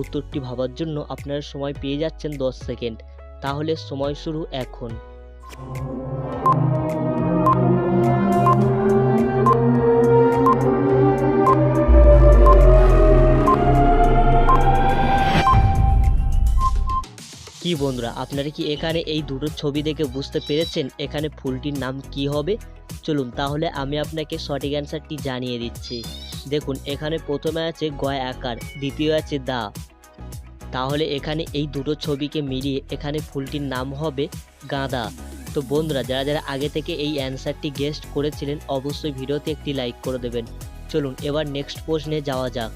উত্তরটি ভাবার জন্য আপনারা সময় পেয়ে যাচ্ছেন দশ সেকেন্ড। তাহলে সময় শুরু এখন। কি বন্ধুরা, আপনারা কি এখানে এই দুটো ছবি দেখে বুঝতে পেরেছেন এখানে ফুলটির নাম কি হবে? চলুন, তাহলে আমি আপনাকে সঠিক অ্যান্সারটি জানিয়ে দিচ্ছি। দেখুন, এখানে প্রথমে আছে গয় আকার, দ্বিতীয় আছে দা। তাহলে এখানে এই দুটো ছবিকে মিলিয়ে এখানে ফুলটির নাম হবে গাঁদা। তো বন্ধুরা, যারা যারা আগে থেকে এই অ্যান্সারটি গেস্ট করেছিলেন, অবশ্যই ভিডিওতে একটি লাইক করে দেবেন। চলুন, এবার নেক্সট প্রশ্নে যাওয়া যাক।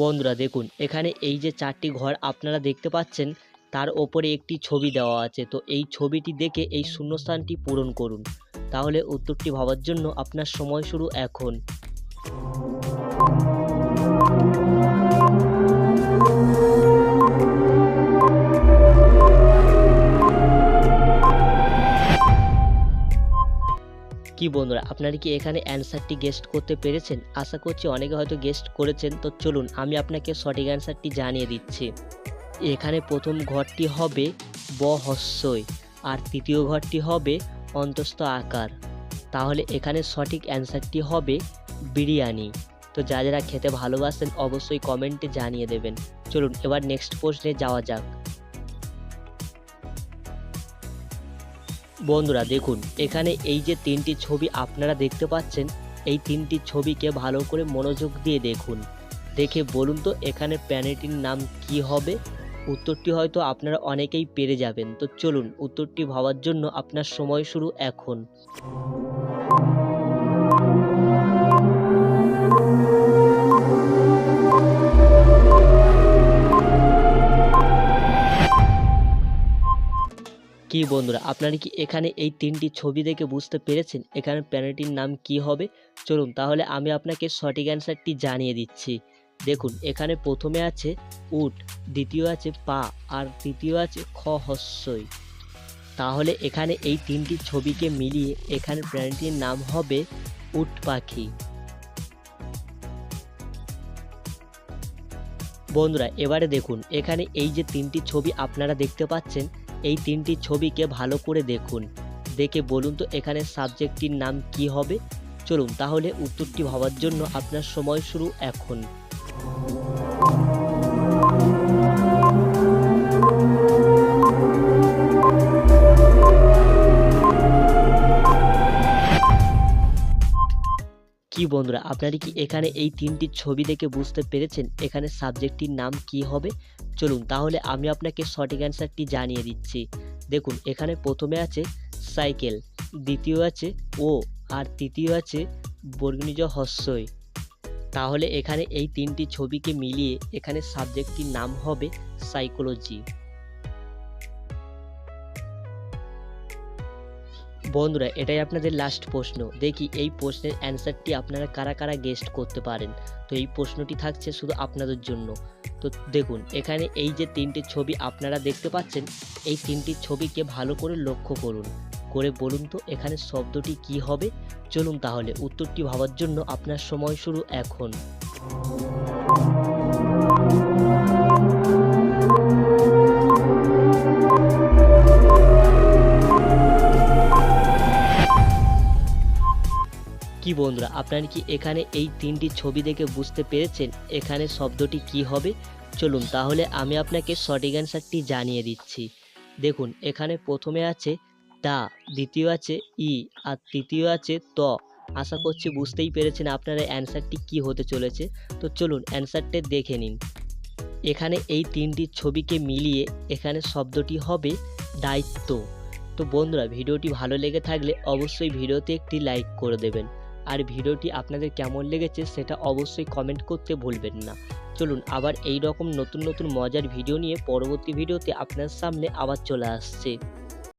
বন্ধুরা, দেখুন, এখানে এই যে চারটি ঘর আপনারা দেখতে পাচ্ছেন, তার ওপরে একটি ছবি দেওয়া আছে। তো এই ছবিটি দেখে এই শূন্যস্থানটি পূরণ করুন। তাহলে উত্তরটি ভাবার জন্য আপনার সময় শুরু এখন। কি বন্ধুরা, আপনারা কি এখানে অ্যান্সারটি গেস্ট করতে পেরেছেন? আশা করছি অনেকে হয়তো গেস্ট করেছেন। তো চলুন, আমি আপনাকে সঠিক অ্যান্সারটি জানিয়ে দিচ্ছি। এখানে প্রথম ঘরটি হবে ব হস্যই আর তৃতীয় ঘরটি হবে অন্তস্থ আকার। তাহলে এখানে সঠিক অ্যান্সারটি হবে বিরিয়ানি। তো যা যারা খেতে ভালোবাসেন অবশ্যই কমেন্টে জানিয়ে দেবেন। চলুন, এবার নেক্সট প্রশ্নে যাওয়া যাক। বন্ধুরা, দেখুন, এখানে এই যে তিনটি ছবি আপনারা দেখতে পাচ্ছেন, এই তিনটি ছবিকে ভালো করে মনোযোগ দিয়ে দেখুন। দেখে বলুন তো, এখানে প্যানেটির নাম কি হবে? উত্তরটি হয়তো আপনারা অনেকেই পেরে যাবেন। তো চলুন উত্তরটি ভাবার জন্য আপনার সময় শুরু এখন। কি বন্ধুরা, আপনারা কি এখানে এই তিনটি ছবি দেখে বুঝতে পেরেছেন? এখানে প্যানেটির নাম কি হবে? চলুন তাহলে আমি আপনাকে সঠিক অ্যান্সারটি জানিয়ে দিচ্ছি। দেখুন, এখানে প্রথমে আছে উট, দ্বিতীয় আছে পা, আর তৃতীয় আছে খ হস্যই। তাহলে এখানে এই তিনটি ছবিকে মিলিয়ে এখানে প্রাণীটির নাম হবে উট পাখি। বন্ধুরা, এবারে দেখুন, এখানে এই যে তিনটি ছবি আপনারা দেখতে পাচ্ছেন, এই তিনটি ছবিকে ভালো করে দেখুন। দেখে বলুন তো এখানে সাবজেক্টটির নাম কি হবে। চলুন, তাহলে উত্তরটি ভাবার জন্য আপনার সময় শুরু এখন। কি বন্ধুরা, আপনারা কি এখানে এই তিনটি ছবি দেখে বুঝতে পেরেছেন এখানে সাবজেক্টটির নাম কি হবে? চলুন তাহলে আমি আপনাকে সঠিক অ্যান্সারটি জানিয়ে দিচ্ছি। দেখুন, এখানে প্রথমে আছে সাইকেল, দ্বিতীয় আছে ও, আর তৃতীয় আছে বর্গনিজ হস্যই। তাহলে এখানে এই তিনটি ছবিকে মিলিয়ে এখানে সাবজেক্টটির নাম হবে সাইকোলজি বন্ধুরা, এটাই আপনাদের লাস্ট প্রশ্ন। দেখি এই প্রশ্নের অ্যান্সারটি আপনারা কারা কারা গেস্ট করতে পারেন? তো এই প্রশ্নটি থাকছে শুধু আপনাদের জন্য। তো দেখুন, এখানে এই যে তিনটি ছবি আপনারা দেখতে পাচ্ছেন, এই তিনটি ছবিকে ভালো করে লক্ষ্য করুন। করে বলুন তো এখানে শব্দটি কি হবে? চলুন তাহলে উত্তরটি ভাবার জন্য আপনার সময় শুরু এখন। কি বন্ধুরা, আপনারা কি এখানে এই তিনটি ছবি দেখে বুঝতে পেরেছেন এখানে শব্দটি কি হবে? চলুন তাহলে আমি আপনাকে সঠিক অ্যান্সারটি জানিয়ে দিচ্ছি। দেখুন, এখানে প্রথমে আছে দা দ্বিতীয় আছে ই, আর তৃতীয় আছে ত। আশা করছি বুঝতেই পেরেছেন আপনারা অ্যান্সারটি কি হতে চলেছে। তো চলুন অ্যান্সারটা দেখে নিন। এখানে এই তিনটি ছবিকে মিলিয়ে এখানে শব্দটি হবে দায়িত্ব। তো বন্ধুরা, ভিডিওটি ভালো লেগে থাকলে অবশ্যই ভিডিওতে একটি লাইক করে দেবেন। আর ভিডিওটি আপনাদের কেমন লেগেছে সেটা অবশ্যই কমেন্ট করতে ভুলবেন না। চলুন আবার এই রকম নতুন নতুন মজার ভিডিও নিয়ে পরবর্তী ভিডিওতে আপনার সামনে আবার চলে আসছে।